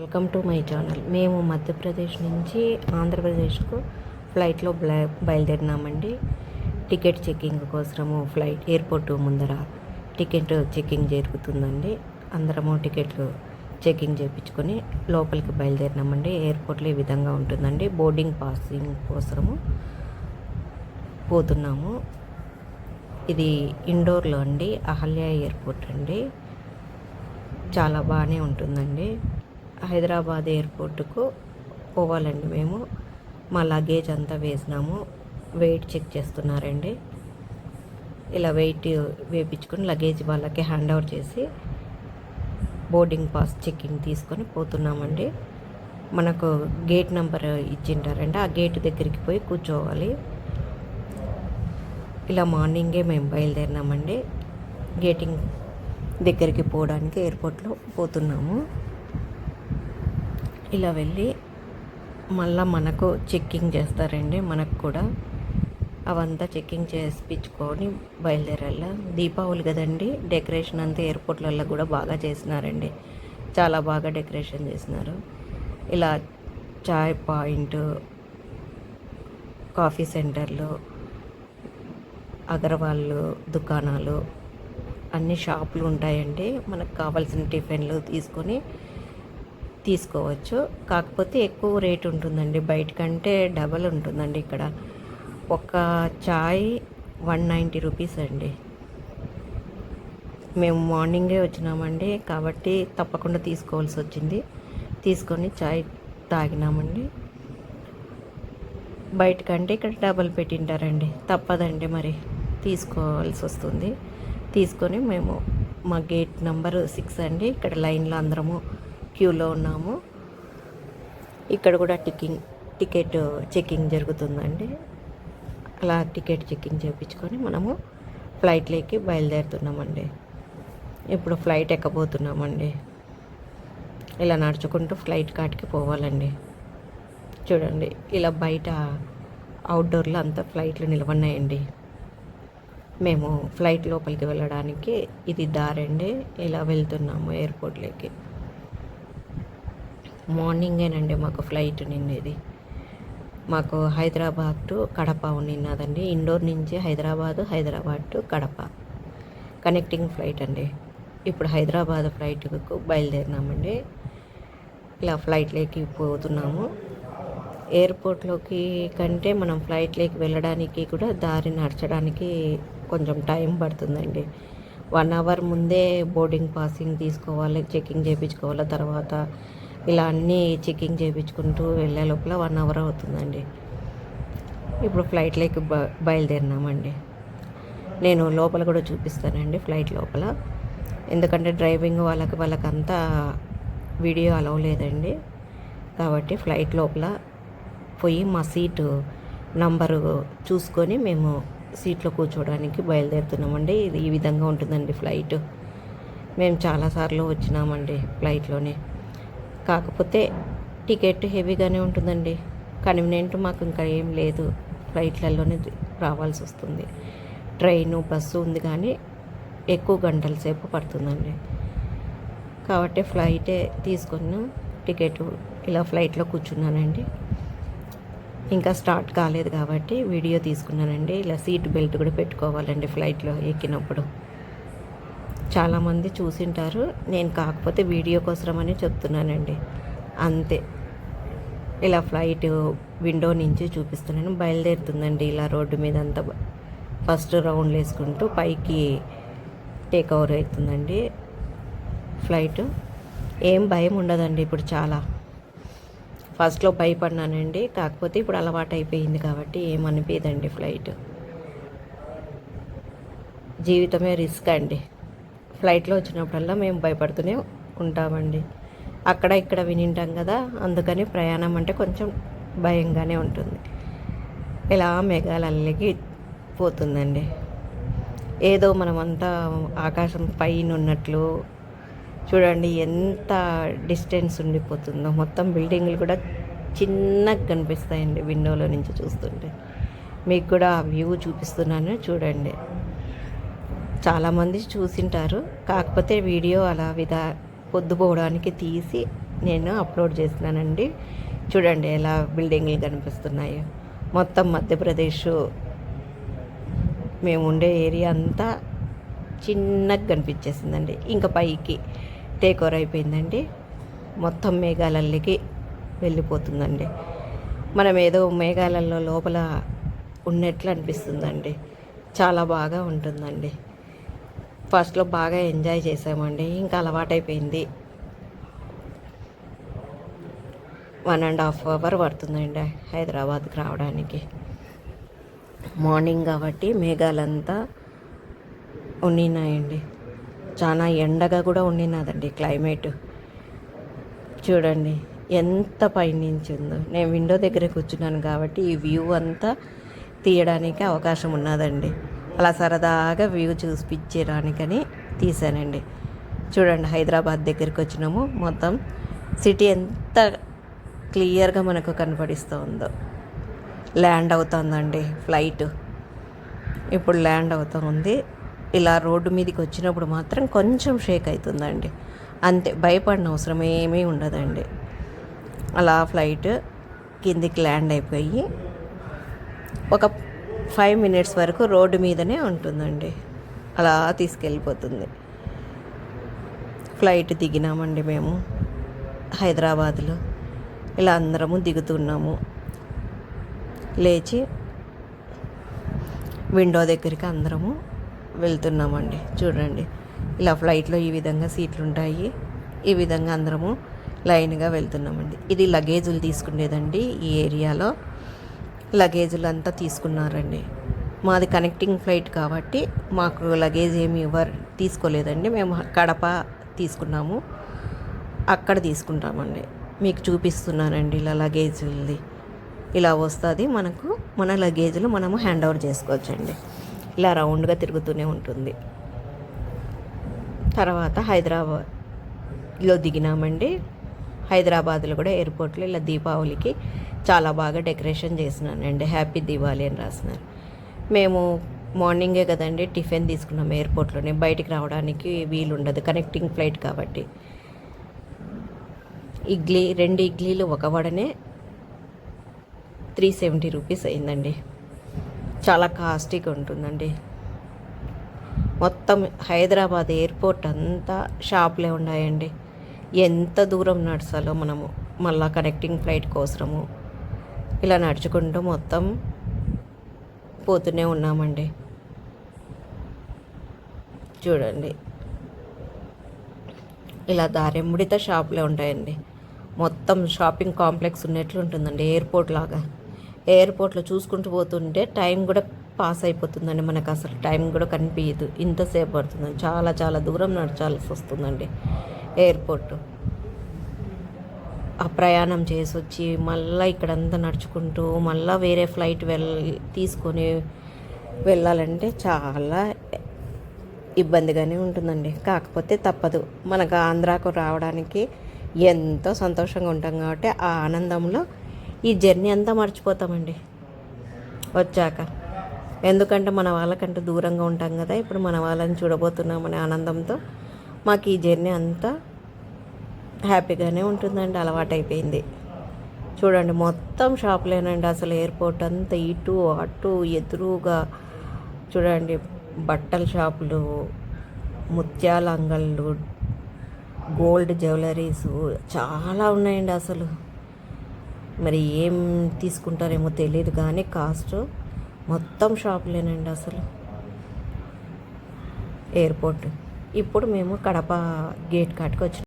Welcome to my channel. మేము మధ్యప్రదేశ్ నుంచి ఆంధ్రప్రదేశ్కు ఫ్లైట్లో బయలుదేరినామండి. టికెట్ చెకింగ్ కోసము ఫ్లైట్ ఎయిర్పోర్ట్ ముందర టికెట్ చెకింగ్ జరుగుతుందండి. అందరము టికెట్లు చెకింగ్ చేయించుకొని లోపలికి బయలుదేరినామండి. ఎయిర్పోర్ట్లో ఈ విధంగా ఉంటుందండి. బోర్డింగ్ పాసింగ్ కోసము పోతున్నాము. ఇది ఇండోర్లో అండి. అహల్య ఎయిర్పోర్ట్ అండి. చాలా బాగానే ఉంటుందండి. హైదరాబాద్ ఎయిర్పోర్ట్కు పోవాలండి మేము. మా లగేజ్ అంతా వేసినాము. వెయిట్ చెక్ చేస్తున్నారండి. ఇలా వెయిట్ వేపించుకొని లగేజ్ వాళ్ళకి హ్యాండ్ ఓవర్ చేసి బోర్డింగ్ పాస్ చెక్కింగ్ తీసుకొని పోతున్నామండి. మనకు గేట్ నెంబర్ ఇచ్చింటారండి. ఆ గేట్ దగ్గరికి పోయి కూర్చోవాలి. ఇలా మార్నింగే మేము బయలుదేరినామండి. గేటింగ్ దగ్గరికి పోవడానికి ఎయిర్పోర్ట్లో పోతున్నాము. ఇలా వెళ్ళి మళ్ళా మనకు చెక్కింగ్ చేస్తారండి మనకు కూడా. అవంతా చెక్కింగ్ చేసిపించుకొని బయలుదేరాల. దీపావళి కదండి డెకరేషన్ అంతా ఎయిర్పోర్ట్లలో కూడా బాగా చేసినారండి. చాలా బాగా డెకరేషన్ చేసినారు. ఇలా చాయ్ పాయింట్ కాఫీ సెంటర్లు అగర్వాళ్ళు దుకాణాలు అన్ని షాపులు ఉంటాయండి. మనకు కావాల్సిన టిఫిన్లు తీసుకొని తీసుకోవచ్చు. కాకపోతే ఎక్కువ రేట్ ఉంటుందండి. బయట కంటే డబల్ ఉంటుందండి ఇక్కడ. ఒక చాయ్ వన్ నైంటీ రూపీస్ అండి. మేము మార్నింగే వచ్చినామండి. కాబట్టి తప్పకుండా తీసుకోవాల్సి వచ్చింది. తీసుకొని చాయ్ తాగినామండి. బయట కంటే ఇక్కడ డబల్ పెట్టింటారండి. తప్పదండి మరి. తీసుకోవాల్సి వస్తుంది. తీసుకొని మేము మా గేట్ నెంబర్ సిక్స్ అండి. ఇక్కడ లైన్లో అందరము క్యూలో ఉన్నాము. ఇక్కడ కూడా టికింగ్ టికెట్ చెకింగ్ జరుగుతుందండి. అలా టికెట్ చెకింగ్ చేయించుకొని మనము ఫ్లైట్లోకి బయలుదేరుతున్నామండి. ఇప్పుడు ఫ్లైట్ ఎక్కబోతున్నామండి. ఇలా నడుచుకుంటూ ఫ్లైట్ కాటికి పోవాలండి. చూడండి ఇలా బయట అవుట్డోర్లో అంతా ఫ్లైట్లు నిలబడినాయండి. మేము ఫ్లైట్ లోపలికి వెళ్ళడానికి ఇది దారండి. ఇలా వెళ్తున్నాము ఎయిర్పోర్ట్లోకి మార్నింగేనండి మాకు ఫ్లైట్ నిన్నది మాకు హైదరాబాద్ టు కడప ఉన్నదండి ఇండోర్ నుంచి Hyderabad Hyderabad to Kadapa. Connecting flight అండి. ఇప్పుడు హైదరాబాద్ ఫ్లైట్కు బయలుదేరినామండి. ఇలా ఫ్లైట్లోకి పోతున్నాము. ఎయిర్పోర్ట్లోకి కంటే మనం ఫ్లైట్లోకి వెళ్ళడానికి కూడా దారి నడచడానికి కొంచెం టైం పడుతుందండి. వన్ అవర్ ముందే బోర్డింగ్ పాసింగ్ తీసుకోవాలి చెకింగ్ చేయించుకోవాలి తర్వాత ఇలా అన్నీ చెకింగ్ చేయించుకుంటూ వెళ్ళే లోపల వన్ అవర్ అవుతుందండి. ఇప్పుడు ఫ్లైట్లోకి బ బయలుదేరినామండి. నేను లోపల కూడా చూపిస్తానండి ఫ్లైట్ లోపల. ఎందుకంటే డ్రైవింగ్ వాళ్ళకి వాళ్ళకంతా వీడియో అలవ్ లేదండి. కాబట్టి ఫ్లైట్ లోపల పోయి మా సీటు నంబరు చూసుకొని మేము సీట్లో కూర్చోవడానికి బయలుదేరుతున్నామండి. ఇది ఈ విధంగా ఉంటుందండి ఫ్లైట్. మేము చాలాసార్లు వచ్చినామండి ఫ్లైట్లోనే. కాకపోతే టికెట్ హెవీగానే ఉంటుందండి. కన్వీనియంట్ మాకు ఇంకా ఏం లేదు. ఫ్లైట్లలోనే రావాల్సి వస్తుంది. ట్రైను బస్సు ఉంది కానీ ఎక్కువ గంటల సేపు పడుతుందండి. కాబట్టి ఫ్లైటే తీసుకొని టికెట్ ఇలా ఫ్లైట్లో కూర్చున్నానండి. ఇంకా స్టార్ట్ కాలేదు కాబట్టి వీడియో తీసుకున్నానండి. ఇలా సీట్ బెల్ట్ కూడా పెట్టుకోవాలండి ఫ్లైట్లో ఎక్కినప్పుడు. చాలామంది చూసింటారు. నేను కాకపోతే వీడియో కోసమని చెప్తున్నానండి. అంతే. ఇలా ఫ్లైట్ విండో నుంచి చూపిస్తున్నాను. బయలుదేరుతుందండి ఇలా రోడ్డు మీద అంతా ఫస్ట్ రౌండ్లు వేసుకుంటూ పైకి టేక్ ఓవర్ అవుతుందండి ఫ్లైట్. ఏం భయం ఉండదండి ఇప్పుడు చాలా. ఫస్ట్లో భయపడినానండి. కాకపోతే ఇప్పుడు అలవాటు అయిపోయింది కాబట్టి ఏమనిపించదండి ఫ్లైట్. జీవితమే రిస్క్ అండి. ఫ్లైట్లో వచ్చినప్పుడల్లా మేము భయపడుతూనే ఉంటామండి. అక్కడ ఇక్కడ వినింటాం కదా అందుకని ప్రయాణం అంటే కొంచెం భయంగానే ఉంటుంది. ఇలా మేఘాలల్లకి పోతుందండి. ఏదో మనమంతా ఆకాశం పైన ఉన్నట్లు చూడండి ఎంత డిస్టెన్స్ ఉండిపోతుందో. మొత్తం బిల్డింగ్లు కూడా చిన్నగా కనిపిస్తాయండి విండోలో నుంచి చూస్తుంటే. మీకు కూడా ఆ వ్యూ చూపిస్తున్నాను చూడండి. చాలామంది చూసింటారు. కాకపోతే వీడియో అలా విధా పొద్దుపోవడానికి తీసి నేను అప్లోడ్ చేసినానండి చూడండి ఎలా బిల్డింగ్లు కనిపిస్తున్నాయో. మొత్తం మధ్యప్రదేశ్ మేము ఉండే ఏరియా అంతా చిన్నగా కనిపించేసిందండి. ఇంకా పైకి టేక్ ఓవర్ అయిపోయిందండి. మొత్తం మేఘాలల్లికి వెళ్ళిపోతుందండి. మనం ఏదో మేఘాలలో లోపల ఉన్నట్లు అనిపిస్తుందండి. చాలా బాగా ఉంటుందండి. ఫస్ట్లో బాగా ఎంజాయ్ చేసామండి. ఇంకా అలవాటైపోయింది. వన్ అండ్ హాఫ్ అవర్ పడుతుందండి హైదరాబాద్కి రావడానికి. మార్నింగ్ కాబట్టి మేఘాలంతా ఉండినాయండి చాలా ఎండగా కూడా ఉండినదండి క్లైమేట్. చూడండి ఎంత పైనుంచి ఉందో నేను విండో దగ్గర కూర్చున్నాను కాబట్టి ఈ వ్యూ అంతా తీయడానికి అవకాశం ఉన్నదండి. అలా సరదాగా వ్యూ చూపించడానికని తీసానండి. చూడండి హైదరాబాద్ దగ్గరికి వచ్చినాము. మొత్తం సిటీ ఎంత క్లియర్గా మనకు కనపడిస్తూ ఉందో ల్యాండ్ అవుతుందండి ఫ్లైట్. ఇప్పుడు ల్యాండ్ అవుతూ ఉంది ఇలా రోడ్డు మీదకి వచ్చినప్పుడు మాత్రం కొంచెం షేక్ అవుతుందండి అంతే భయపడిన అవసరం ఏమీ ఉండదండి. అలా ఫ్లైట్ కిందికి ల్యాండ్ అయిపోయి ఒక ఫైవ్ మినిట్స్ వరకు రోడ్డు మీదనే ఉంటుందండి. అలా తీసుకెళ్ళిపోతుంది. ఫ్లైట్ దిగినామండి మేము. హైదరాబాద్లో. ఇలా అందరము దిగుతున్నాము. లేచి విండో దగ్గరికి అందరము వెళ్తున్నామండి. చూడండి. ఇలా ఫ్లైట్లో ఈ విధంగా సీట్లు ఉంటాయి ఈ విధంగా అందరము లైన్గా వెళ్తున్నామండి. ఇది లగేజులు తీసుకునేదండి ఈ ఏరియాలో. లగేజులు అంతా తీసుకున్నారండి. మాది కనెక్టింగ్ ఫ్లైట్ కాబట్టి మాకు లగేజ్ ఏమి ఇవ్వరు తీసుకోలేదండి. మేము కడప తీసుకున్నాము. అక్కడ తీసుకుంటామండి. మీకు చూపిస్తున్నానండి ఇలా లగేజులది. ఇలా వస్తుంది మనకు మన లగేజ్లు మనము హ్యాండ్ ఓవర్ చేసుకోవచ్చండి. ఇలా రౌండ్గా తిరుగుతూనే ఉంటుంది. తర్వాత హైదరాబాద్లో దిగినామండి. హైదరాబాద్లో కూడా ఎయిర్పోర్ట్లో ఇలా దీపావళికి చాలా బాగా డెకరేషన్ చేసినానండి. హ్యాపీ దీపావళి అని రాసినారు. మేము మార్నింగే కదండి టిఫిన్ తీసుకున్నాం ఎయిర్పోర్ట్లోనే. బయటికి రావడానికి వీలు ఉండదు కనెక్టింగ్ ఫ్లైట్ కాబట్టి. ఇడ్లీ రెండు ఇడ్లీలు ఒక వడనే త్రీ సెవెంటీ రూపీస్ అయిందండి. చాలా కాస్ట్గా ఉంటుందండి. మొత్తం హైదరాబాద్ ఎయిర్పోర్ట్ అంతా షాప్లే ఉన్నాయండి. ఎంత దూరం నడచాలో మనము మళ్ళా కనెక్టింగ్ ఫ్లైట్ కోసము ఇలా నడుచుకుంటూ మొత్తం పోతూనే ఉన్నామండి. చూడండి. ఇలా దారెంబడితో షాపులే ఉంటాయండి. మొత్తం షాపింగ్ కాంప్లెక్స్ ఉన్నట్లు ఉంటుందండి ఎయిర్పోర్ట్ లాగా ఎయిర్పోర్ట్లో చూసుకుంటూ పోతుంటే టైం కూడా పాస్ అయిపోతుందండి మనకు అసలు టైం కూడా కనిపించదు ఇంతసేపు పడుతుందండి చాలా చాలా దూరం నడచాల్సి వస్తుందండి ఎయిర్పోర్ట్. ఆ ప్రయాణం చేసి వచ్చి మళ్ళీ ఇక్కడంతా నడుచుకుంటూ మళ్ళీ వేరే ఫ్లైట్ వెళ్ తీసుకొని వెళ్ళాలంటే చాలా ఇబ్బందిగానే ఉంటుందండి. కాకపోతే తప్పదు. మనకు ఆంధ్రాకు రావడానికి ఎంతో సంతోషంగా ఉంటాం కాబట్టి ఆ ఆనందంలో ఈ జర్నీ అంతా మర్చిపోతామండి. వచ్చాక. ఎందుకంటే మన వాళ్ళకంటే దూరంగా ఉంటాం కదా ఇప్పుడు మన వాళ్ళని చూడబోతున్నామనే ఆనందంతో మాకు ఈ జర్నీ అంతా హ్యాపీగానే ఉంటుందండి అలవాటైపోయింది. చూడండి మొత్తం షాపులేనండి అసలు ఎయిర్పోర్ట్ అంతా ఇటు అటు ఎదురుగా చూడండి బట్టల షాపులు ముత్యాల అంగళ్ళు గోల్డ్ జ్యువెలరీస్ చాలా ఉన్నాయండి అసలు. మరి ఏం తీసుకుంటారేమో తెలియదు కానీ కాస్ట్ మొత్తం షాపులేనండి అసలు. ఎయిర్పోర్ట్. ఇప్పుడు మేము కడప గేట్ కాటికి వచ్చినాం